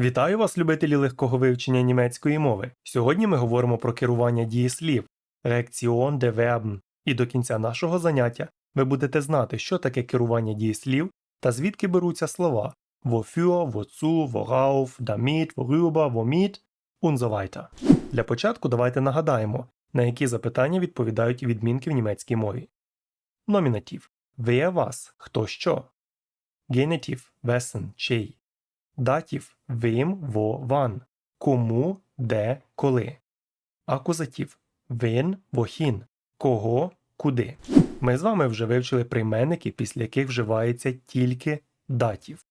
Вітаю вас, любителі легкого вивчення німецької мови. Сьогодні ми говоримо про керування дієслів Reaktion der Verben. І до кінця нашого заняття ви будете знати, що таке керування дієслів та звідки беруться слова wofür, wozu, worauf, damit, worüber, womit und so weiter. Для початку давайте нагадаємо, на які запитання відповідають відмінки в німецькій мові. Номінатив Wer was, хто що. Генетив wessen, чий. Датів вим, во, ван. Кому, де, коли. Акузатив вин, вохін. Кого, куди. Ми з вами вже вивчили прийменники, після яких вживається тільки датів.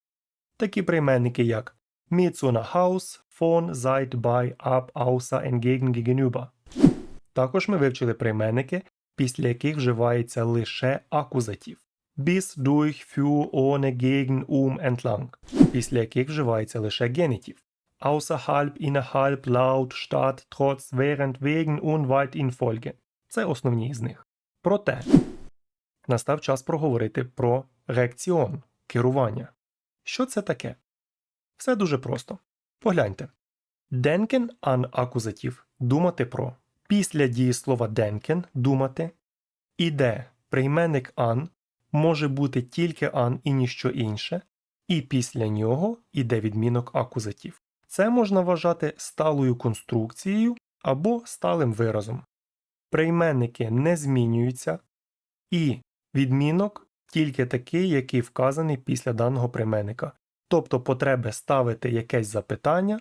Такі прийменники, як mit nach Haus, von, seit, bei, ab, außer, entgegen. Також ми вивчили прийменники, після яких вживається лише акузатив. Bis, durch, für, ohne, gegen, um, entlang, після яких вживається лише генетив. Außerhalb, innerhalb, laut, statt, trotz, während, wegen und weit in Folge. Це основні з них. Проте настав час проговорити про реакціон керування. Що це таке? Все дуже просто. Погляньте. Denken an акузатив думати про. Після дієслова denken думати. Іде прийменник an може бути тільки an і ніщо інше, і після нього йде відмінок акузатив. Це можна вважати сталою конструкцією або сталим виразом. Прийменники не змінюються, і відмінок тільки такий, який вказаний після даного прийменника. Тобто потреби ставити якесь запитання,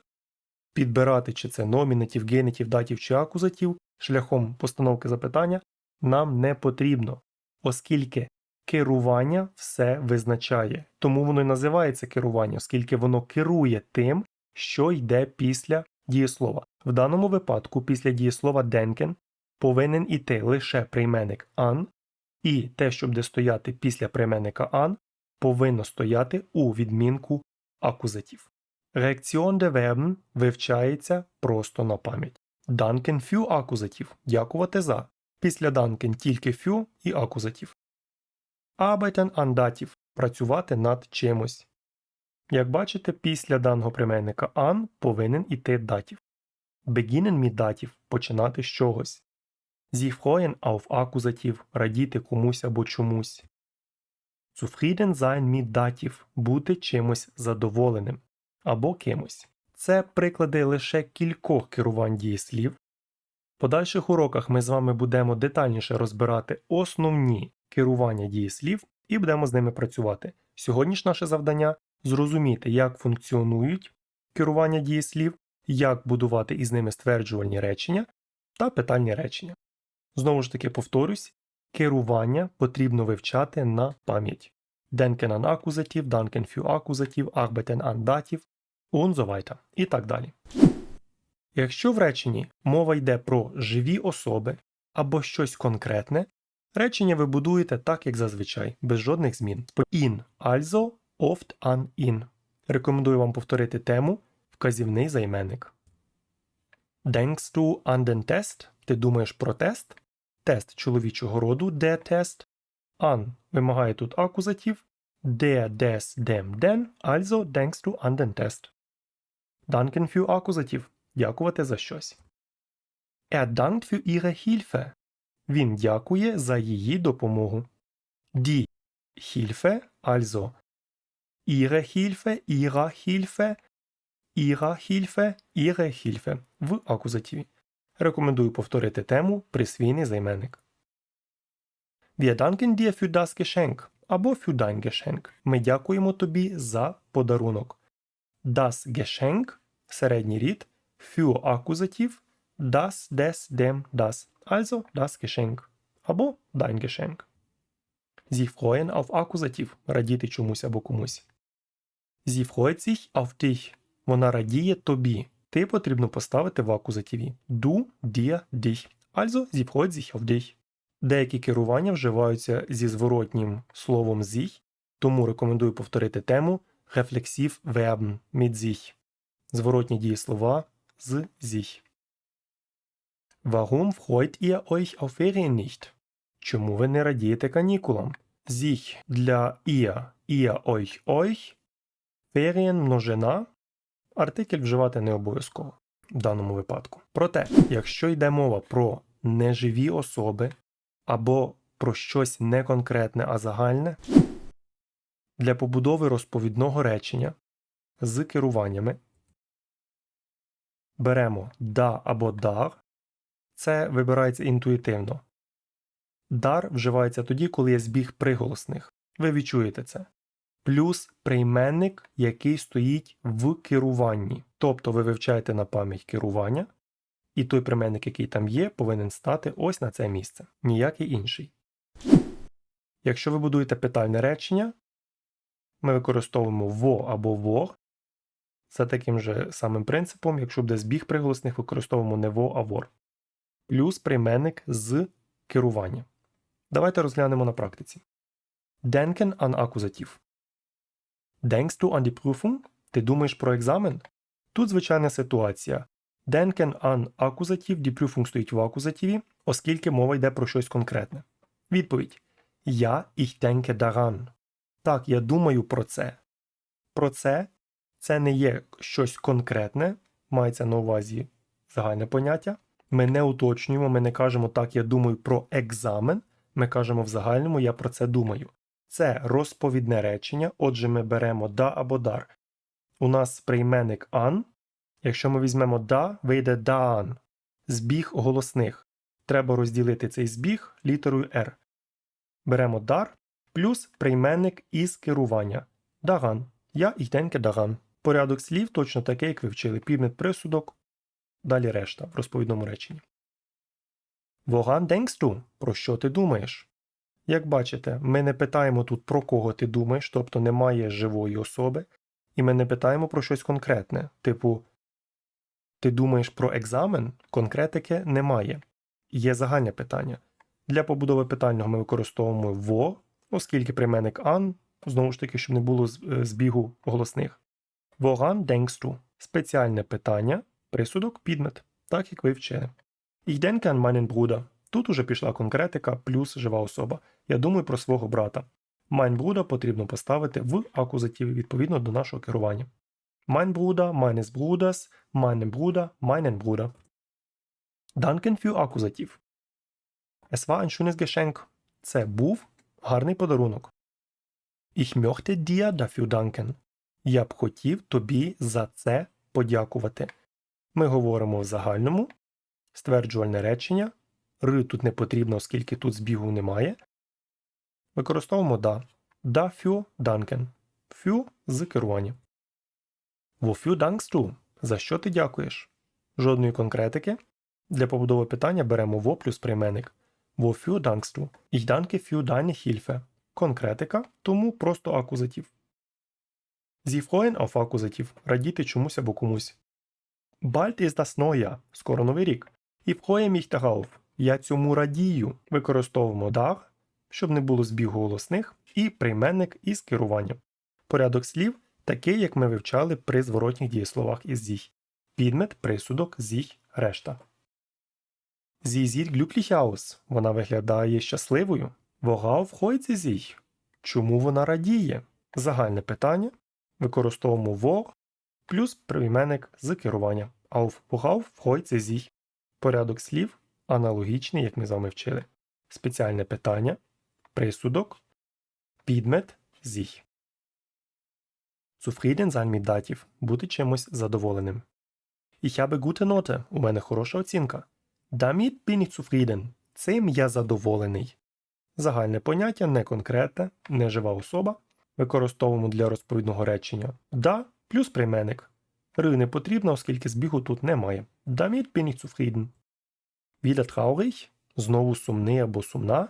підбирати чи це номінатив, генетив, датів чи акузатив шляхом постановки запитання нам не потрібно, оскільки керування все визначає. Тому воно і називається керування, оскільки воно керує тим, що йде після дієслова. В даному випадку, після дієслова denken повинен іти лише прийменник an, і те, що буде стояти після прийменника an, повинно стояти у відмінку акузатив. Реакціон de Verben вивчається просто на пам'ять. Danken für акузатив дякувати за. Після danken тільки für і акузатив. Arbeiten an датів працювати над чимось. Як бачите, після даного прийменника an повинен іти датів. Beginnen mit датів починати з чогось. Sie freuen auf акузатив радіти комусь або чомусь. Zufrieden sein mit датів бути чимось задоволеним або кимось. Це приклади лише кількох керувань дієслів. В подальших уроках ми з вами будемо детальніше розбирати основні керування дієслів і будемо з ними працювати. Сьогодні ж наше завдання зрозуміти, як функціонують керування дієслів, як будувати із ними стверджувальні речення та питальні речення. Знову ж таки повторюсь, керування потрібно вивчати на пам'ять. Denken an акузатив, danken für акузатив, arbeiten an датів. І так далі. Якщо в реченні мова йде про живі особи або щось конкретне, речення ви будуєте так, як зазвичай, без жодних змін. In, also, oft an in. Рекомендую вам повторити тему вказівний займенник. Denkst du an den Test? Ти думаєш про тест? Тест чоловічого роду де тест. An вимагає тут акузатив. Der, des, dem, den, also denkst du an den Test. Danken für акузатив дякувати за щось. Er dankt für ihre Hilfe. Він дякує за її допомогу. Die Hilfe, also ihre Hilfe, ihrer Hilfe, ihrer Hilfe, ihre Hilfe в акузативі. Рекомендую повторити тему присвійний займенник. Wir danken dir für або für dein. Ми дякуємо тобі за подарунок. Das Geschenk – середній рід, für акузатив, das, des, dem, das. Also das Geschenk або dein Geschenk. Sie freuen auf акузатив – радіти чомусь або комусь. Sie freut sich auf dich – вона радіє тобі. Ти потрібно поставити в акузативі. Du, dir, dich. Also sie freut sich auf dich. Деякі керування вживаються зі зворотнім словом sich, тому рекомендую повторити тему Reflexiv Verben mit sich. Зворотні дієслова з sich. Warum freut ihr euch auf Ferien nicht? Чому ви не радієте канікулам? Sich для ihr, ihr, euch, euch. Ferien множина. артикль вживати не обов'язково в даному випадку. Проте, якщо йде мова про неживі особи або про щось не конкретне, а загальне, для побудови розповідного речення з керуваннями беремо да або дар. Це вибирається інтуїтивно. Дар вживається тоді, коли є збіг приголосних. Ви відчуєте це. Плюс прийменник, який стоїть в керуванні. Тобто ви вивчаєте на пам'ять керування, і той прийменник, який там є, повинен стати ось на це місце, ніякий інший. Якщо ви будуєте питальне речення, ми використовуємо во або вор. За таким же самим принципом, якщо буде збіг приголосних, використовуємо не во, а вор. Плюс прийменник з керування. Давайте розглянемо на практиці. Denken an акузатив. Denkst du an die Prüfung? Ти думаєш про екзамен? Тут звичайна ситуація. Denken an акузатив, die Prüfung стоїть в акузативі, оскільки мова йде про щось конкретне. Відповідь: Я ich denke daran. Так, я думаю про це. Про це це не є щось конкретне, мається на увазі загальне поняття. Ми не уточнюємо, ми не кажемо так, я думаю про екзамен. Ми кажемо в загальному я про це думаю. Це розповідне речення, отже, ми беремо да або дар. У нас прийменник ан. Якщо ми візьмемо да, вийде даан. Збіг голосних. Треба розділити цей збіг літерою R. Беремо дар плюс прийменник із керування. Даган. Я і даган. Порядок слів точно такий, як ви вчили. Підмет присудок. Далі решта в розповідному реченні. Воган денгсту. Про що ти думаєш? Як бачите, ми не питаємо тут про кого ти думаєш, тобто немає живої особи, і ми не питаємо про щось конкретне, типу Ти думаєш про екзамен? Конкретики немає. Є загальне питання. Для побудови питального ми використовуємо во, оскільки прийменник ан, знову ж таки, щоб не було збігу голосних. Воган денгсту спеціальне питання, присудок, підмет, так як ви вчили. Ich denke an. Тут уже пішла конкретика плюс жива особа. Я думаю про свого брата. Mein Bruder потрібно поставити в акузативі відповідно до нашого керування. Mein Bruder, meines Bruders, meinem Bruder, meinen Bruder. Danken für акузатив. Es war ein schönes Geschenk. Це був гарний подарунок. Ich möchte dir dafür danken. Я б хотів тобі за це подякувати. Ми говоримо в загальному. Стверджувальне речення. Р тут не потрібно, оскільки тут збігу немає. Використовуємо да. Да für danken. Für з керування. Dankst du? За що ти дякуєш? Жодної конкретики. Для побудови питання беремо во плюс прийменник. Dankst du? Ich danke für deine Hilfe. Конкретика, тому просто акузатив. Sie freuen auf акузатив. Радіти чомусь або комусь. Bald ist das Neujahr. Скоро новий рік. Ich freue mich darauf. Я цьому радію. Використовуємо dar, щоб не було збігу голосних, і прийменник із керуванням. Порядок слів такий, як ми вивчали при зворотніх дієсловах із sich. Підмет, присудок, sich, решта. Sie sieht glücklich aus. Вона виглядає щасливою. Worauf freut sie? Чому вона радіє? Загальне питання. Використовуємо wo плюс прийменник з керування. Auf worauf freut sich? Порядок слів аналогічний, як ми з вами вчили. Спеціальне питання, присудок, підмет, sich. Zufrieden sein mit датів – бути чимось задоволеним. Ich habe gute Note – у мене хороша оцінка. Damit bin ich zufrieden – цим я задоволений. Загальне поняття не конкретне, не жива особа. Використовуємо для розповідного речення да плюс прийменник. Ри не потрібно, оскільки збігу тут немає. Damit bin ich zufrieden. Wieder traurig – знову сумний або сумна.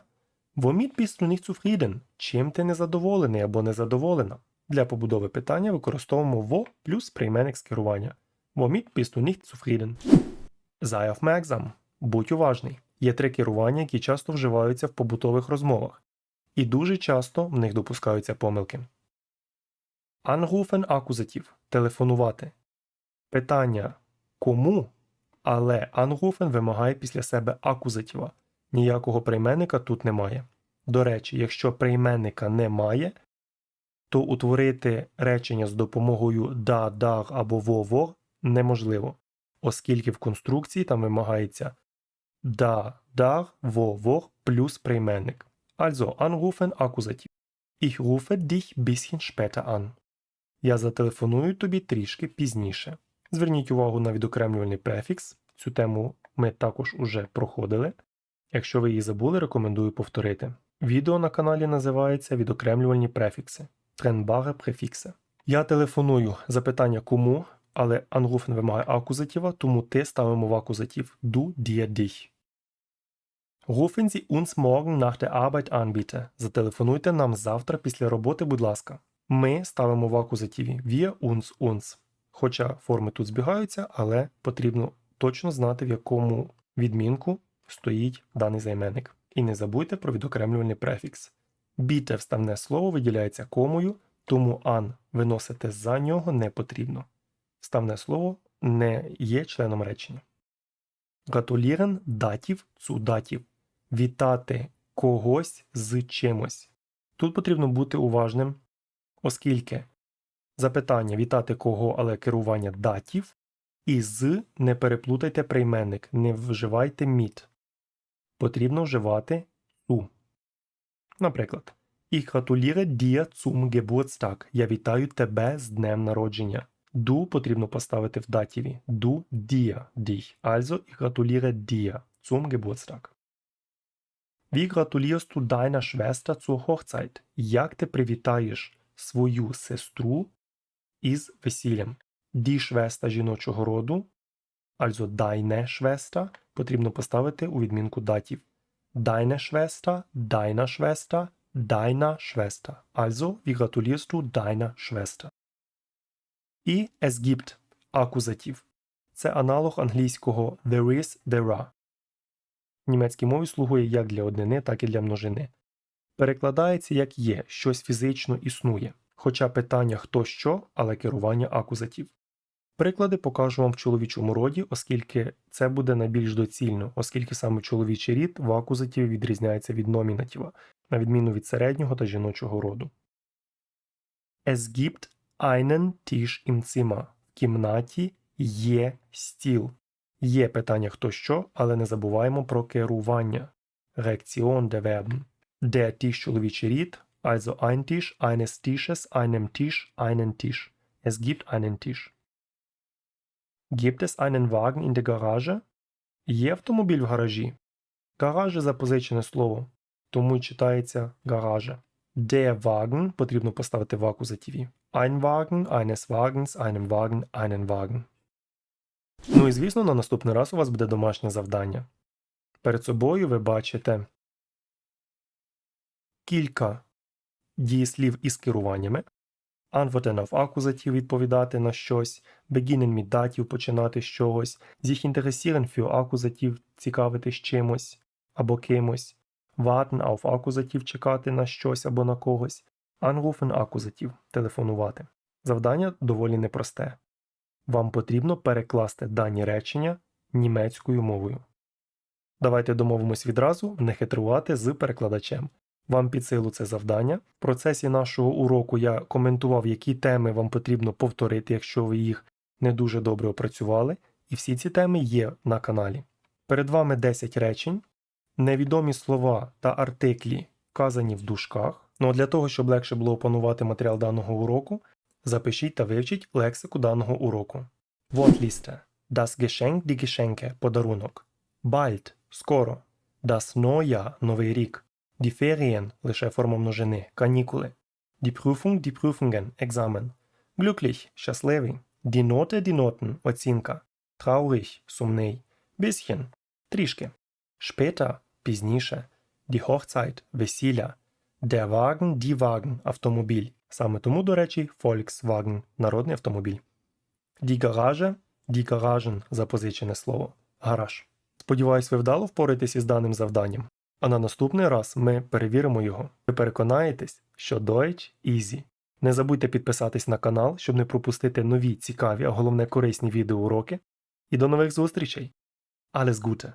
Womit bist du nicht zufrieden? Чим ти незадоволений або незадоволена? Для побудови питання використовуємо во плюс прийменник з керування. Womit bist du nicht zufrieden? Sei aufmerksam. Будь уважний. Є три керування, які часто вживаються в побутових розмовах. І дуже часто в них допускаються помилки. Anrufen акузатив телефонувати. Питання кому? Але anrufen вимагає після себе акузатива. Ніякого прийменника тут немає. До речі, якщо прийменника немає, то утворити речення з допомогою да, дар або во, вор неможливо, оскільки в конструкції там вимагається да, дар, во, вор плюс прийменник. Also anrufen акузатив. Ich rufe dich bisschen später an. Я зателефоную тобі трішки пізніше. Зверніть увагу на відокремлювальний префікс. Цю тему ми також уже проходили. Якщо ви її забули, рекомендую повторити. Відео на каналі називається Відокремлювальні префікси. Тренбаре префікси. Я телефоную запитання кому, але анруфен вимагає акузатива, тому ти ставимо в акузатив du, dir, dich. Rufen Sie uns morgen nach der Arbeit an, bitte. Зателефонуйте нам завтра після роботи, будь ласка. Ми ставимо в акузативі wir, uns, uns. Хоча форми тут збігаються, але потрібно точно знати, в якому відмінку стоїть даний займенник. І не забудьте про відокремлювальний префікс. Біте вставне слово виділяється комою, тому ан виносити за нього не потрібно. Вставне слово не є членом речення. Гратулірен датів цу датів. Вітати когось з чимось. Тут потрібно бути уважним, оскільки запитання вітати кого, але керування датів, і з не переплутайте прийменник, не вживайте міт. Потрібно вживати цу. Наприклад, Ich gratuliere dir zum Geburtstag. Я вітаю тебе з днем народження. Du потрібно поставити в датіві. Du dir dich. Also, ich gratuliere dir zum Geburtstag. Wie gratulierst du deiner Schwester zur Hochzeit? Як ти привітаєш свою сестру із весіллям? Die Schwester жіночого роду, also deine Schwester, потрібно поставити у відмінку датів. Deiner Schwester, deiner Schwester. Also, wie gratulierst du deiner Schwester? І es gibt акузатив. Це аналог англійського there is, there are. В німецькій мові слугує як для однини, так і для множини. Перекладається як є, щось фізично існує. Хоча питання хто що, але керування акузатів. Приклади покажу вам в чоловічому роді, оскільки це буде найбільш доцільно, оскільки саме чоловічий рід в акузативі відрізняється від номінатива, на відміну від середнього та жіночого роду. Es gibt einen Tisch im Zimmer. В кімнаті є стіл. Є питання хто що, але не забуваємо про керування. Reaktion der Verben. Der Tisch чоловічий рід, also ein Tisch, eines Tisches, einem Tisch, einen Tisch. Es gibt einen Tisch. Gibt es einen Wagen in der Garage? Є автомобіль в гаражі. Гараже запозичене слово, тому й читається гараже. Der Wagen потрібно поставити в акузативі. Ein Wagen, eines Wagens, einem Wagen, einen Wagen. Ну і звісно, на наступний раз у вас буде домашнє завдання. Перед собою ви бачите кілька дієслів із керуваннями. Antworten auf акузатив відповідати на щось, beginnen mit датів починати з чогось, sich interessieren für акузатив цікавитись чимось або кимось, warten auf акузатив чекати на щось або на когось, anrufen акузатив телефонувати. Завдання доволі непросте. Вам потрібно перекласти дані речення німецькою мовою. Давайте домовимось відразу не хитрувати з перекладачем. Вам під силу це завдання. В процесі нашого уроку я коментував, які теми вам потрібно повторити, якщо ви їх не дуже добре опрацювали, і всі ці теми є на каналі. Перед вами 10 речень, невідомі слова та артиклі вказані в дужках. Ну а для того, щоб легше було опанувати матеріал даного уроку, запишіть та вивчіть лексику даного уроку. Wortliste. Das Geschenk, die Geschenke – подарунок. Bald – скоро. Das Neujahr – новий рік. Die Ferien – лише форма множини, канікули. Die Prüfung, die Prüfungen – екзамен. Glücklich – щасливий. Die Note, die Noten – оцінка. Traurig – сумний. Bisschen – трішки. Später – пізніше. Die Hochzeit – весілля. Der Wagen, die Wagen – автомобіль. Саме тому, до речі, Volkswagen – народний автомобіль. Die Garage – die Garagen – запозичене слово. Гараж. Сподіваюсь, ви вдало впораєтесь із даним завданням. А на наступний раз ми перевіримо його. Ви переконаєтесь, що Deutsch easy. Не забудьте підписатись на канал, щоб не пропустити нові цікаві, а головне корисні відеоуроки. І до нових зустрічей! Alles Gute!